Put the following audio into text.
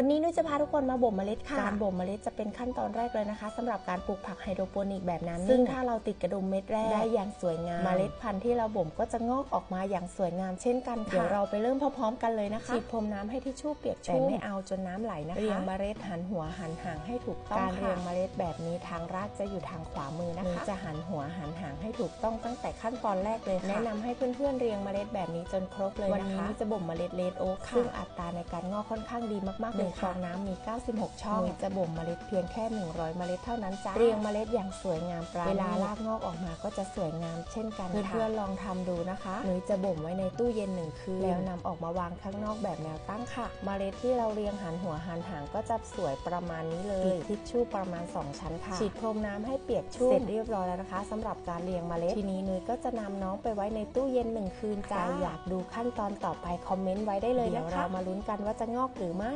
วันนี้นุ้ยจะพาทุกคนมาบ่มเมล็ดค่ะ การบ่มเมล็ดจะเป็นขั้นตอนแรกเลยนะคะสำหรับการปลูกผักไฮโดรโปนิกแบบนั้นซึ่งถ้าเราติดกระดุมเม็ดแรกได้อย่างสวยงามเมล็ดพันธุ์ที่เราบ่มก็จะงอกออกมาอย่างสวยงามเช่นกันค่ะเดี๋ยวเราไปเริ่มพร้อมๆกันเลยนะคะฉีดพรมน้ำให้ทิชชู่เปียกชุ่มแต่ไม่เอาจนน้ำไหลนะคะเรียงเมล็ดหันหัวหันหางให้ถูกต้องการเรียงเมล็ดแบบนี้ทางรากจะอยู่ทางขวามือนะคะจะหันหัวหันหางให้ถูกต้องตั้งแต่ขั้นตอนแรกเลยค่ะแนะนำให้เพื่อนๆเรียงเมล็ดแบบนี้จนครบเลยนะคะวันนี้จะบ่มเมล็ดเลดโอ๊กซึ่งอัตราในการงอกค่อนข้างดีมากๆเลยฟองน้ำมี 96 ช่องจะบ่มเมล็ดเพียงแค่ 100 เมล็ดเท่านั้นจ้าเรียงเมล็ดอย่างสวยงามปราณีตเวลารากงอกออกมาก็จะสวยงามเช่นกันเพื่อนๆลองทำดูนะคะหนุยจะบ่มไว้ในตู้เย็นหนึ่งคืนแล้วนำออกมาวางข้างนอกแบบแนวตั้งค่ะ เมล็ดที่เราเรียงหันหัวหันหางก็จะสวยประมาณนี้เลยติดทิชชู่ประมาณ 2 ชั้นค่ะฉีดพรมน้ำให้เปียกชุ่มเสร็จเรียบร้อยแล้วนะคะสำหรับการเรียงเมล็ดทีนี้นุยก็จะนำน้องไปไว้ในตู้เย็นหนึ่งคืนจ้าอยากดูขั้นตอนต่อไปคอมเมนต์ไว้ได้เลยนะคะเดี๋ยวเรามาลุ้นกันว่าจะงอกหรือไม่